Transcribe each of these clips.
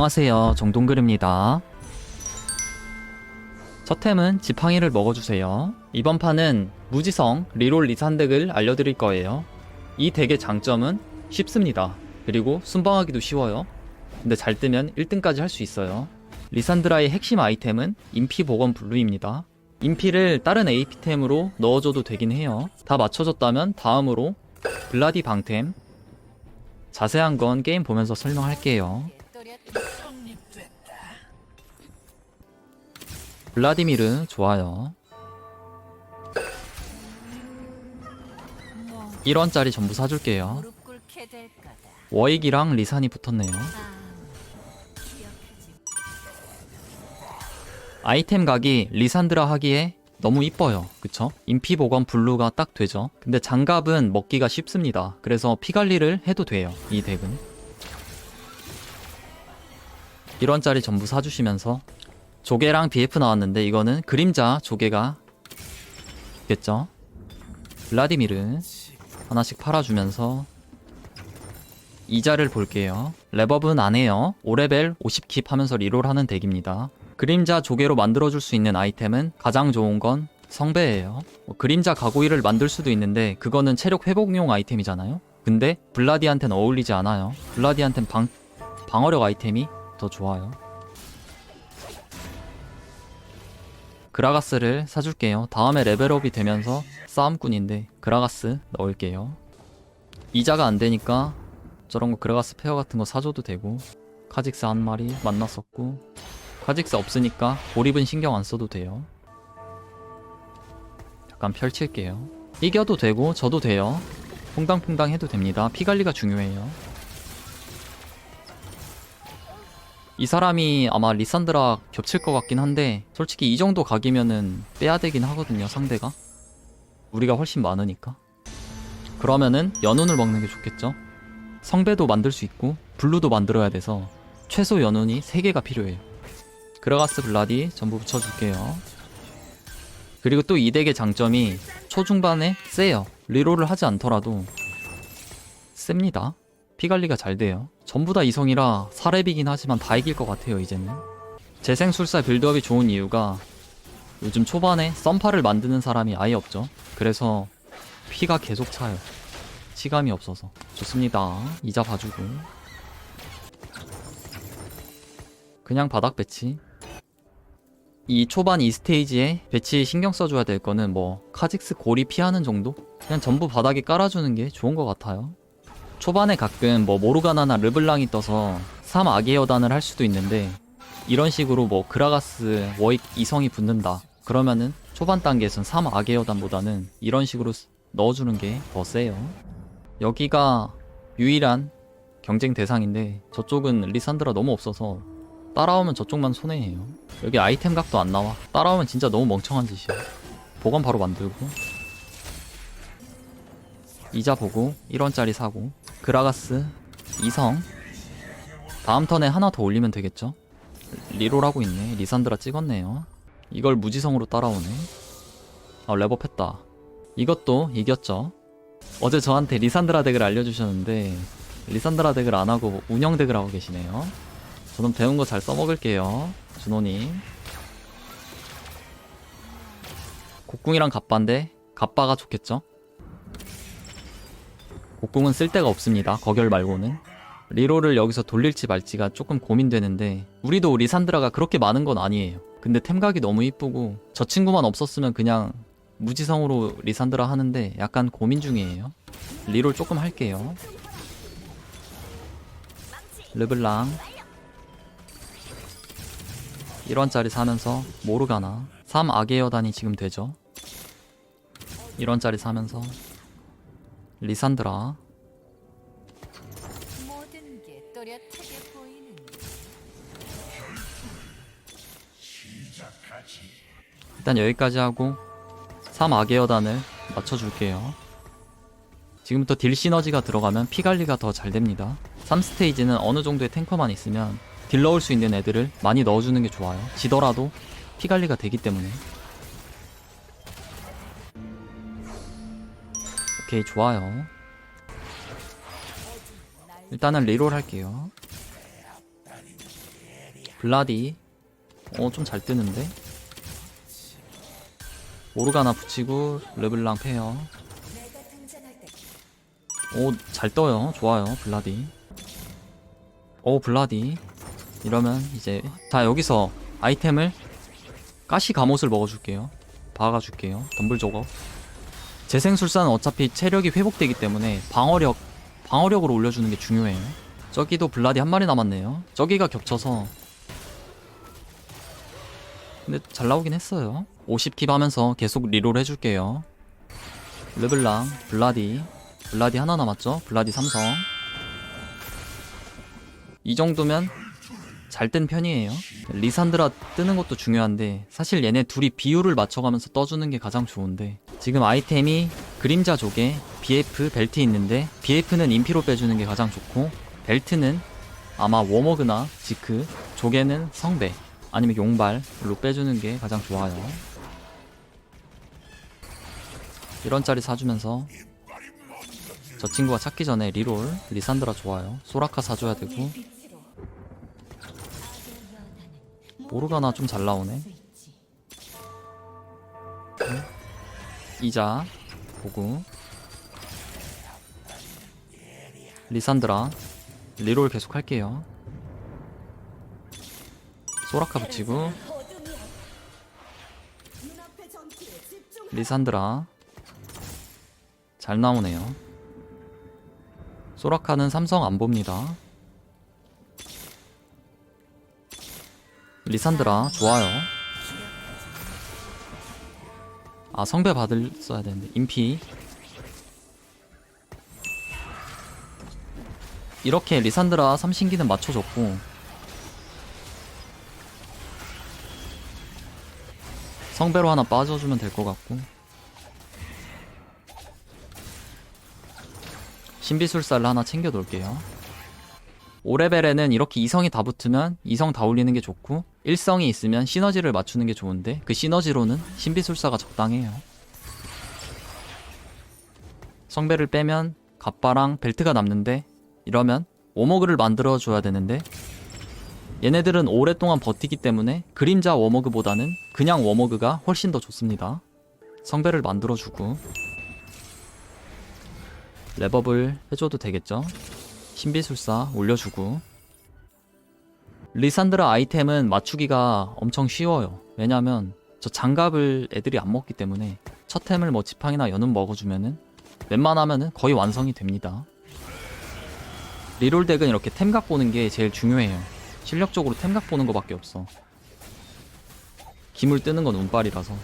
안녕하세요. 정동글입니다. 첫 템은 지팡이를 먹어주세요. 이번 판은 무지성 리롤 리산 덱을 알려드릴 거예요. 이 덱의 장점은 쉽습니다. 그리고 순방하기도 쉬워요. 근데 잘 뜨면 1등까지 할 수 있어요. 리산드라의 핵심 아이템은 인피 복원 블루입니다. 인피를 다른 AP템으로 넣어줘도 되긴 해요. 다 맞춰졌다면 다음으로 블라디 방템. 자세한 건 게임 보면서 설명할게요 블라디미르 좋아요. 1원짜리 전부 사줄게요. 무릎 꿇게 될 거다. 워익이랑 리산이 붙었네요. 아. 아이템 각이 리산드라 하기에 너무 이뻐요. 그쵸? 인피 보건 블루가 딱 되죠. 근데 장갑은 먹기가 쉽습니다. 그래서 피 관리를 해도 돼요 이 덱은 1원짜리 전부 사주시면서 조개랑 BF 나왔는데 이거는 그림자 조개가 있겠죠? 블라디미르 하나씩 팔아주면서 이자를 볼게요. 랩업은 안 해요. 5레벨 50킵 하면서 리롤 하는 덱입니다. 그림자 조개로 만들어줄 수 있는 아이템은 가장 좋은 건 성배예요. 뭐 그림자 가구이를 만들 수도 있는데 그거는 체력 회복용 아이템이잖아요. 근데 블라디한테는 어울리지 않아요. 블라디한테는 방, 방어력 아이템이 더 좋아요. 그라가스를 사줄게요. 다음에 레벨업이 되면서 싸움꾼인데 그라가스 넣을게요. 이자가 안 되니까 저런 거 그라가스 페어 같은 거 사줘도 되고 카직스 한 마리 만났었고 카직스 없으니까 고립은 신경 안 써도 돼요. 약간 펼칠게요. 이겨도 되고 져도 돼요. 퐁당퐁당 해도 됩니다. 피 관리가 중요해요 이 사람이 아마 리산드라 겹칠 것 같긴 한데 솔직히 이 정도 각이면은 빼야 되긴 하거든요 상대가. 우리가 훨씬 많으니까. 그러면은 연운을 먹는 게 좋겠죠? 성배도 만들 수 있고 블루도 만들어야 돼서 최소 연운이 3개가 필요해요. 그라가스 블라디 전부 붙여줄게요. 그리고 또 이 덱의 장점이 초중반에 세요. 리롤을 하지 않더라도 셉니다 피관리가 잘 돼요. 전부 다 이성이라 사렙이긴 하지만 다 이길 것 같아요 이제는. 재생술사 빌드업이 좋은 이유가 요즘 초반에 썸파를 만드는 사람이 아예 없죠. 그래서 피가 계속 차요. 시감이 없어서. 좋습니다. 이자 봐주고. 그냥 바닥 배치. 이 초반 이 스테이지에 배치 신경 써줘야 될 거는 뭐 카직스 고리 피하는 정도? 그냥 전부 바닥에 깔아주는 게 좋은 것 같아요 초반에 가끔 뭐 모르가나나 르블랑이 떠서 3 악의 여단을 할 수도 있는데 이런 식으로 뭐 그라가스 워익 이성이 붙는다. 그러면은 초반 단계에선 3 악의 여단보다는 이런 식으로 쓰- 넣어주는 게 더 세요. 여기가 유일한 경쟁 대상인데 저쪽은 리산드라 너무 없어서 따라오면 저쪽만 손해예요. 여기 아이템 각도 안 나와. 따라오면 진짜 너무 멍청한 짓이야. 보관 바로 만들고 이자 보고 1원짜리 사고 그라가스 이성. 다음 턴에 하나 더 올리면 되겠죠? 리롤하고 있네. 리산드라 찍었네요. 이걸 무지성으로 따라오네. 아 랩업했다. 이것도 이겼죠? 어제 저한테 리산드라 덱을 알려주셨는데 리산드라 덱을 안하고 운영 덱을 하고 계시네요. 저는 배운 거 잘 써먹을게요. 준호님. 곡궁이랑 갑바인데 갑바가 좋겠죠 곡궁은 쓸데가 없습니다. 거결 말고는. 리롤을 여기서 돌릴지 말지가 조금 고민되는데 우리도 리산드라가 그렇게 많은 건 아니에요. 근데 템각이 너무 이쁘고 저 친구만 없었으면 그냥 무지성으로 리산드라 하는데 약간 고민 중이에요. 리롤 조금 할게요. 르블랑 1원짜리 사면서 모르가나 3 악의 여단이 지금 되죠. 1원짜리 사면서 리산드라. 모든 게 또렷하게 보이는 일단 여기까지 하고 3 악의 여단을 맞춰줄게요. 지금부터 딜 시너지가 들어가면 피 관리가 더 잘 됩니다. 3스테이지는 어느 정도의 탱커만 있으면 딜 넣을 수 있는 애들을 많이 넣어주는 게 좋아요. 지더라도 피 관리가 되기 때문에 오케이 좋아요. 일단은 리롤 할게요. 블라디. 어 좀 잘 뜨는데? 모르가나 붙이고 르블랑 페어 오잘 떠요. 좋아요 블라디. 오 블라디. 이러면 이제 자 여기서 아이템을 가시 갑옷을 먹어줄게요. 박아줄게요. 덤블 조거 재생술사는 어차피 체력이 회복되기 때문에 방어력 방어력으로 올려주는 게 중요해요. 저기도 블라디 한 마리 남았네요. 저기가 겹쳐서. 근데 잘 나오긴 했어요. 50킵 하면서 계속 리롤 해줄게요. 르블랑 블라디. 블라디 하나 남았죠? 블라디 삼성. 이 정도면 잘 뜬 편이에요. 리산드라 뜨는 것도 중요한데 사실 얘네 둘이 비율을 맞춰가면서 떠주는 게 가장 좋은데 지금 아이템이 그림자 조개 BF 벨트 있는데 BF는 인피로 빼주는 게 가장 좋고 벨트는 아마 워머그나 지크 조개는 성배 아니면 용발로 빼주는 게 가장 좋아요. 이런 짜리 사주면서 저 친구가 찾기 전에 리롤 리산드라 좋아요. 소라카 사줘야 되고 모르가나 좀 잘 나오네. 이자 보고 리산드라 리롤 계속 할게요. 소라카 붙이고. 리산드라. 잘 나오네요. 소라카는 삼성 안 봅니다 리산드라 좋아요. 아 성배 받을 써야 되는데 인피. 이렇게 리산드라 삼신기는 맞춰줬고. 성배로 하나 빠져주면 될 것 같고. 신비술사를 하나 챙겨 놓을게요. 5레벨에는 이렇게 이성이 다 붙으면 이성 다 올리는 게 좋고 일성이 있으면 시너지를 맞추는 게 좋은데 그 시너지로는 신비술사가 적당해요. 성배를 빼면 갑바랑 벨트가 남는데 이러면 워머그를 만들어줘야 되는데 얘네들은 오랫동안 버티기 때문에 그림자 워머그보다는 그냥 워머그가 훨씬 더 좋습니다. 성배를 만들어주고 랩업을 해줘도 되겠죠? 신비술사 올려주고 리산드라 아이템은 맞추기가 엄청 쉬워요. 왜냐면 저 장갑을 애들이 안 먹기 때문에 첫 템을 뭐 지팡이나 연운 먹어주면은 웬만하면은 거의 완성이 됩니다. 리롤 덱은 이렇게 템각 보는 게 제일 중요해요. 실력적으로 템각 보는 거밖에 없어. 기물 뜨는 건 운빨이라서.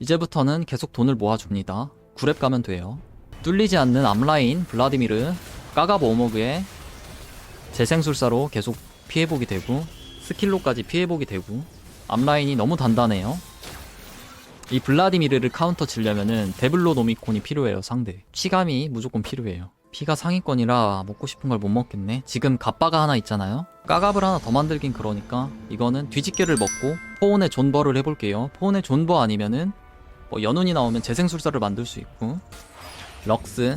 이제부터는 계속 돈을 모아줍니다. 9렙 가면 돼요. 뚫리지 않는 앞라인 블라디미르 까가보 오머그에 재생술사로 계속 피해보기 되고 스킬로까지 피해보기 되고 앞라인이 너무 단단해요. 이 블라디미르를 카운터 치려면은 데블로 노미콘이 필요해요 상대. 치감이 무조건 필요해요. 피가 상위권이라 먹고 싶은 걸 못 먹겠네. 지금 갑바가 하나 있잖아요. 까갑을 하나 더 만들긴 그러니까 이거는 뒤집개를 먹고 포온의 존버를 해볼게요. 포온의 존버 아니면은 뭐 연운이 나오면 재생술사를 만들 수 있고 럭스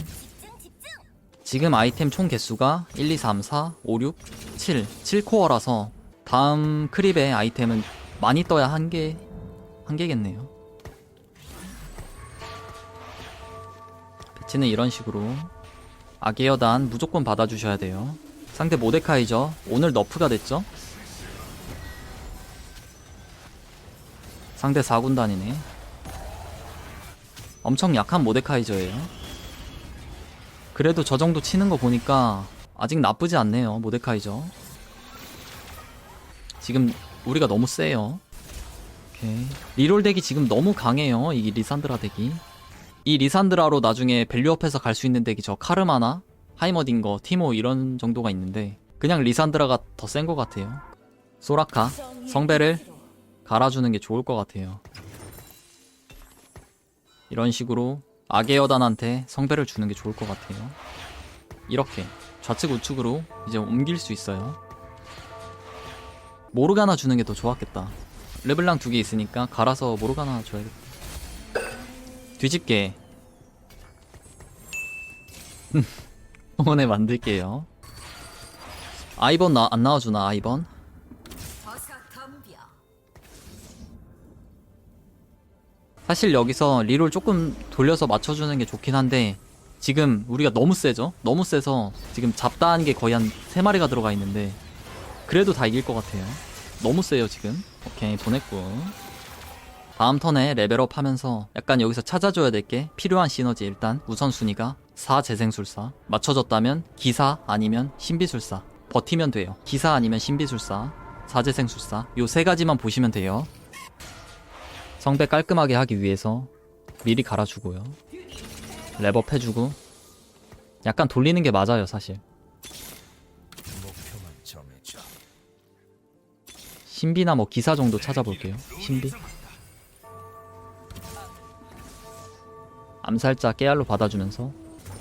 지금 아이템 총 개수가 1, 2, 3, 4, 5, 6, 7 7코어라서 다음 크립의 아이템은 많이 떠야 한 개, 한 개겠네요. 배치는 이런 식으로 여단 무조건 받아주셔야 돼요. 상대 모데카이저 오늘 너프가 됐죠? 상대 4군단이네. 엄청 약한 모데카이저예요 그래도 저 정도 치는 거 보니까 아직 나쁘지 않네요 모데카이저. 지금 우리가 너무 세요. 오케이. 리롤 덱이 지금 너무 강해요 이 리산드라 덱이. 이 리산드라로 나중에 밸류업해서 갈 수 있는 덱이 저 카르마나 하이머딩거 티모 이런 정도가 있는데 그냥 리산드라가 더 센 것 같아요. 소라카 성배를 갈아주는 게 좋을 것 같아요. 이런 식으로 악의 여단한테 성배를 주는 게 좋을 것 같아요. 이렇게 좌측 우측으로 이제 옮길 수 있어요. 모르가나 주는 게 더 좋았겠다. 르블랑 두 개 있으니까 갈아서 모르가나 줘야겠다. 뒤집게. 응원에 만들게요. 아이번 나, 안 나와주나 아이번? 사실 여기서 리롤 조금 돌려서 맞춰주는 게 좋긴 한데 지금 우리가 너무 세죠? 너무 세서 지금 잡다한 게 거의 한 3마리가 들어가 있는데 그래도 다 이길 것 같아요. 너무 세요 지금. 오케이 보냈고. 다음 턴에 레벨업 하면서 약간 여기서 찾아줘야 될 게 필요한 시너지. 일단 우선순위가 4 재생술사. 맞춰졌다면 기사 아니면 신비술사. 버티면 돼요. 기사 아니면 신비술사. 4 재생술사. 요 세 가지만 보시면 돼요 성배 깔끔하게 하기 위해서 미리 갈아주고요. 랩업 해주고 약간 돌리는 게 맞아요 사실. 신비나 뭐 기사 정도 찾아볼게요. 신비. 암살자 깨알로 받아주면서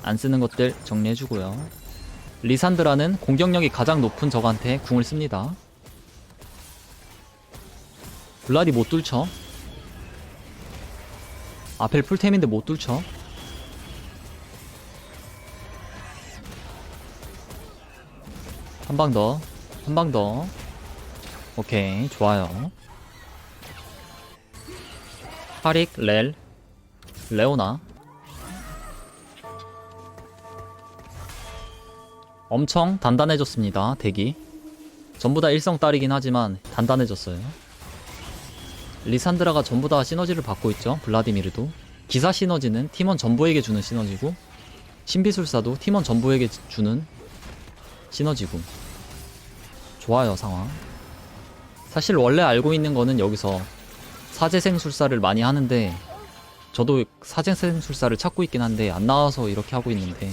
안 쓰는 것들 정리해주고요. 리산드라는 공격력이 가장 높은 적한테 궁을 씁니다. 블라디 못 뚫쳐. 아펠 풀템인데 못 뚫쳐. 한 방 더. 한 방 더. 오케이, 좋아요. 파릭, 렐, 레오나. 엄청 단단해졌습니다, 대기. 전부 다 일성 딸이긴 하지만 단단해졌어요. 리산드라가 전부 다 시너지를 받고 있죠, 블라디미르도. 기사 시너지는 팀원 전부에게 주는 시너지고, 신비술사도 팀원 전부에게 주는 시너지고. 좋아요, 상황. 사실 원래 알고 있는 거는 여기서 사제생술사를 많이 하는데 저도 사제생술사를 찾고 있긴 한데 안 나와서 이렇게 하고 있는데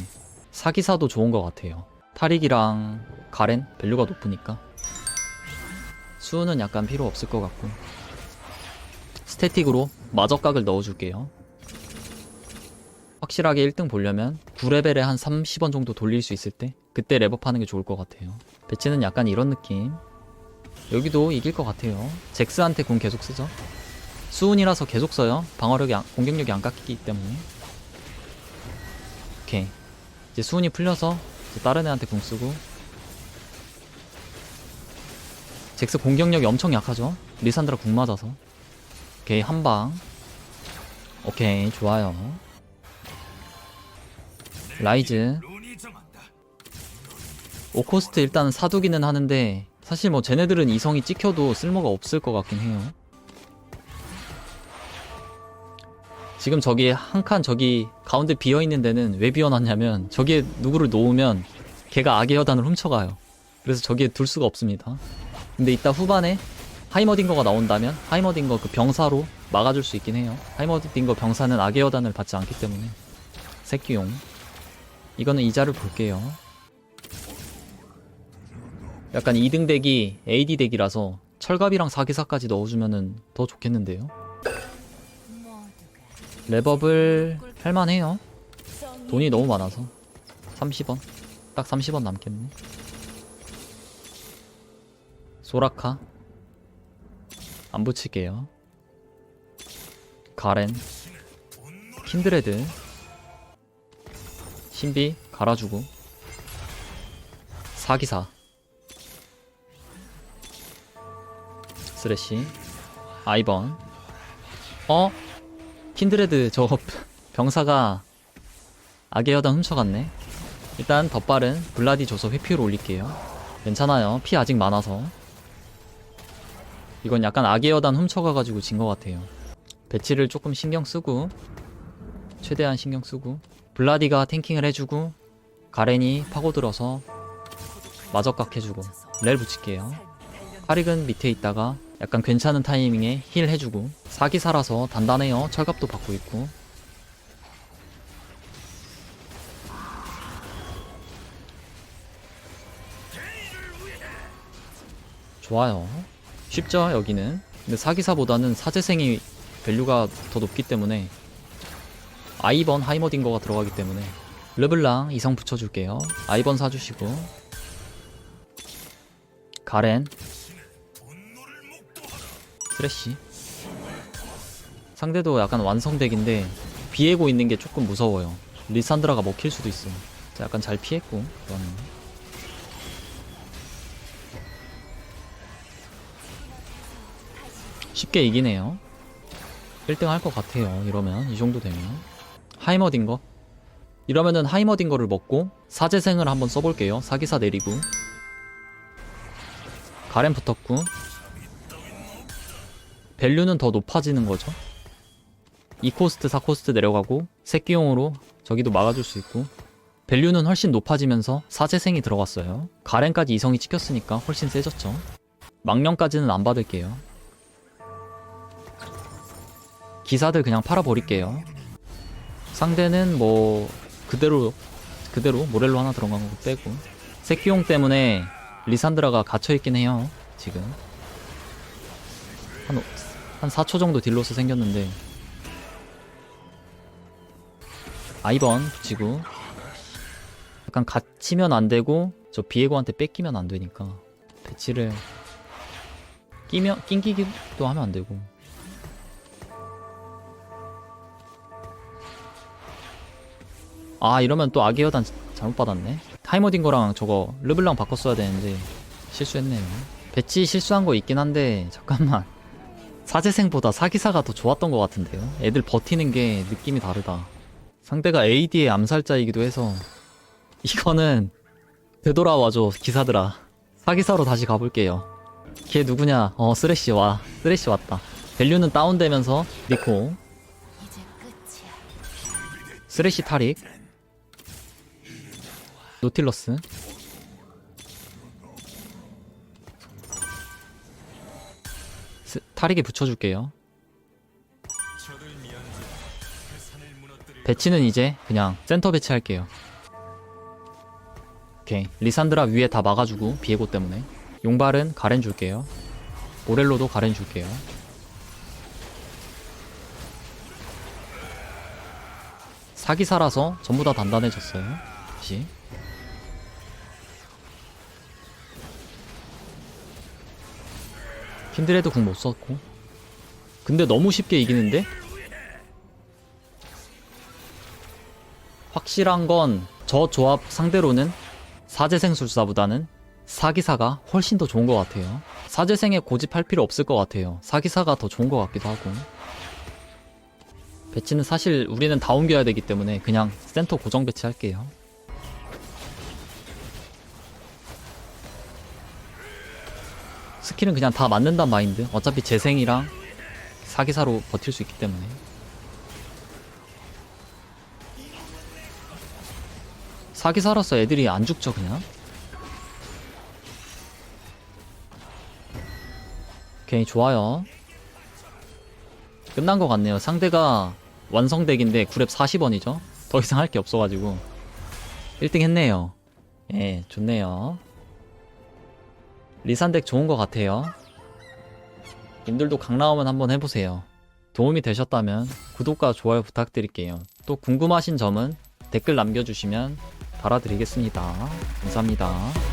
사기사도 좋은 것 같아요. 타릭이랑 가렌 밸류가 높으니까 수는 약간 필요 없을 것 같고 스태틱으로 마저각을 넣어줄게요. 확실하게 1등 보려면 9레벨에 한 30원 정도 돌릴 수 있을 때 그때 랩업하는 게 좋을 것 같아요. 배치는 약간 이런 느낌. 여기도 이길 것 같아요. 잭스한테 궁 계속 쓰죠. 수운이라서 계속 써요. 방어력이 안- 공격력이 안 깎이기 때문에. 오케이. 이제 수운이 풀려서 이제 다른 애한테 궁 쓰고. 잭스 공격력이 엄청 약하죠. 리산드라 궁 맞아서. 오케이 한 방. 오케이 좋아요. 라이즈. 오코스트 일단 사두기는 하는데 사실 뭐 쟤네들은 이성이 찍혀도 쓸모가 없을 것 같긴 해요. 지금 저기 한 칸 저기 가운데 비어 있는 데는 왜 비어놨냐면 저기에 누구를 놓으면 걔가 악의 여단을 훔쳐가요. 그래서 저기에 둘 수가 없습니다. 근데 이따 후반에 하이머딩거가 나온다면 하이머딩거 그 병사로 막아줄 수 있긴 해요. 하이머딩거 병사는 악의 여단을 받지 않기 때문에 새끼용. 이거는 이자를 볼게요. 약간 2등 덱이 AD 덱이라서 철갑이랑 사기사까지 넣어주면은 더 좋겠는데요. 랩업을 할만해요. 돈이 너무 많아서 30원 딱 30원 남겠네. 소라카 안 붙일게요. 가렌. 킨드레드. 신비 갈아주고. 사기사. 스레시 아이번. 어? 킨드레드 저 병사가 악의 여단 훔쳐갔네. 일단 덧발은 블라디 줘서 회피로 올릴게요. 괜찮아요. 피 아직 많아서 이건 약간 악의 여단 훔쳐가가지고 진 것 같아요. 배치를 조금 신경 쓰고 최대한 신경 쓰고 블라디가 탱킹을 해주고 가렌이 파고들어서 마저각 해주고 렐 붙일게요. 파릭은 밑에 있다가 약간 괜찮은 타이밍에 힐 해주고 사기 살아서 단단해요. 철갑도 받고 있고. 좋아요 쉽죠 여기는. 근데 사기사보다는 사제생이 밸류가 더 높기 때문에 아이번 하이머딩거가 들어가기 때문에 르블랑 이성 붙여줄게요. 아이번 사주시고. 가렌. 쓰레쉬. 상대도 약간 완성덱인데 비에고 있는 게 조금 무서워요. 리산드라가 먹힐 수도 있어 자, 약간 잘 피했고 이거는 쉽게 이기네요. 1등 할 것 같아요 이러면. 이 정도 되면. 하이머딘 거? 이러면은 하이머딘 거를 먹고 사제생을 한번 써볼게요. 사기사 내리고. 가렌 붙었고. 밸류는 더 높아지는 거죠? 2코스트 4코스트 내려가고 새끼용으로 저기도 막아줄 수 있고. 밸류는 훨씬 높아지면서 사제생이 들어갔어요. 가렌까지 이성이 찍혔으니까 훨씬 세졌죠. 망령까지는 안 받을게요 기사들 그냥 팔아버릴게요. 상대는 뭐 그대로 그대로 모렐로 하나 들어간 거 빼고. 새끼용 때문에 리산드라가 갇혀있긴 해요 지금. 한, 오- 한 4초 정도 딜로스 생겼는데. 아이번 붙이고. 약간 갇히면 안 되고 저 비에고한테 뺏기면 안 되니까. 배치를 끼면 낑기기도 하면 안 되고 아 이러면 또 아기여단 잘못 받았네. 타이머딘 거랑 저거 르블랑 바꿨어야 되는데 실수했네요. 배치 실수한 거 있긴 한데 잠깐만. 사제생보다 사기사가 더 좋았던 것 같은데요? 애들 버티는 게 느낌이 다르다. 상대가 AD의 암살자이기도 해서 이거는 되돌아와줘 기사들아. 사기사로 다시 가볼게요. 걔 누구냐? 어 쓰레쉬 와. 쓰레쉬 왔다. 밸류는 다운되면서 끝이야. 쓰레쉬 타릭 노틸러스. 스, 타릭에 붙여줄게요. 배치는 이제 그냥 센터 배치할게요. 오케이. 리산드라 위에 다 막아주고 비에고 때문에. 용발은 가렌 줄게요. 모렐로도 가렌 줄게요. 사기사라서 전부 다 단단해졌어요. 다시. 킨드레드 궁못 썼고. 근데 너무 쉽게 이기는데? 확실한 건 저 조합 상대로는 사제생술사보다는 사기사가 훨씬 더 좋은 것 같아요. 사제생에 고집할 필요 없을 것 같아요. 사기사가 더 좋은 것 같기도 하고. 배치는 사실 우리는 다 옮겨야 되기 때문에 그냥 센터 고정 배치할게요. 스킬은 그냥 다 맞는단 마인드. 어차피 재생이랑 사기사로 버틸 수 있기 때문에. 사기사로서 애들이 안 죽죠 그냥. 오케이 좋아요. 끝난 것 같네요. 상대가 완성덱인데 9렙 40원이죠. 더 이상 할 게 없어가지고 1등 했네요. 예, 좋네요. 리산덱 좋은 것 같아요. 님들도 강 나오면 한번 해보세요. 도움이 되셨다면 구독과 좋아요 부탁드릴게요. 또 궁금하신 점은 댓글 남겨주시면 달아드리겠습니다. 감사합니다.